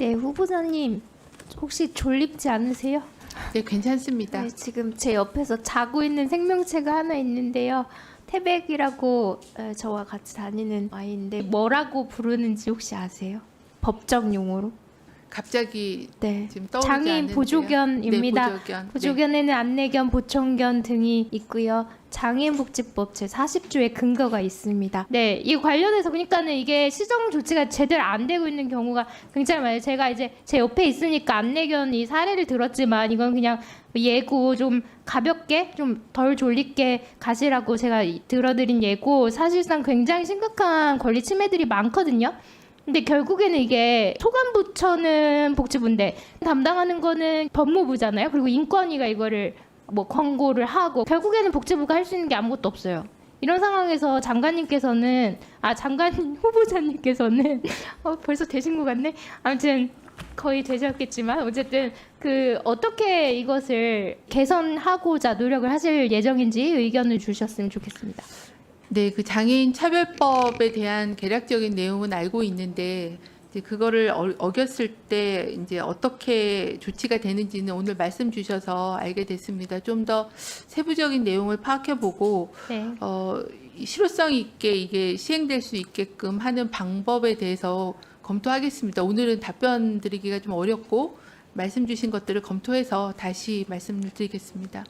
네, 후보자님 혹시 졸립지 않으세요? 네, 괜찮습니다. 네, 지금 제 옆에서 자고 있는 생명체가 하나 있는데요. 태백이라고 에, 저와 같이 다니는 아이인데 뭐라고 부르는지 혹시 아세요? 법적 용어로? 갑자기 네. 지금 떠오르지 장애인 않는데요. 보조견입니다. 네, 보조견. 네. 보조견에는 안내견, 보청견 등이 있고요. 장애인복지법 제 40조의 근거가 있습니다. 네, 이 관련해서 그러니까는 이게 시정 조치가 제대로 안 되고 있는 경우가 굉장히 많아요. 제가 이제 제 옆에 있으니까 안내견 이 사례를 들었지만 이건 그냥 예고 좀 가볍게 좀 덜 졸리게 가시라고 제가 이- 들어드린 예고 사실상 굉장히 심각한 권리 침해들이 많거든요. 근데 결국에는 이게 소관부처는 복지부인데 담당하는 거는 법무부잖아요. 그리고 인권위가 이거를 뭐 권고를 하고 결국에는 복지부가 할 수 있는 게 아무것도 없어요. 이런 상황에서 장관님께서는 아 장관 후보자님께서는 어, 벌써 되신 것 같네. 아무튼 거의 되셨겠지만 어쨌든 그 어떻게 이것을 개선하고자 노력을 하실 예정인지 의견을 주셨으면 좋겠습니다. 네, 그 장애인 차별법에 대한 개략적인 내용은 알고 있는데 이제 그거를 어, 어겼을 때 이제 어떻게 조치가 되는지는 오늘 말씀 주셔서 알게 됐습니다. 좀 더 세부적인 내용을 파악해 보고 네. 어, 이 실효성 있게 이게 시행될 수 있게끔 하는 방법에 대해서 검토하겠습니다. 오늘은 답변 드리기가 좀 어렵고 말씀 주신 것들을 검토해서 다시 말씀을 드리겠습니다.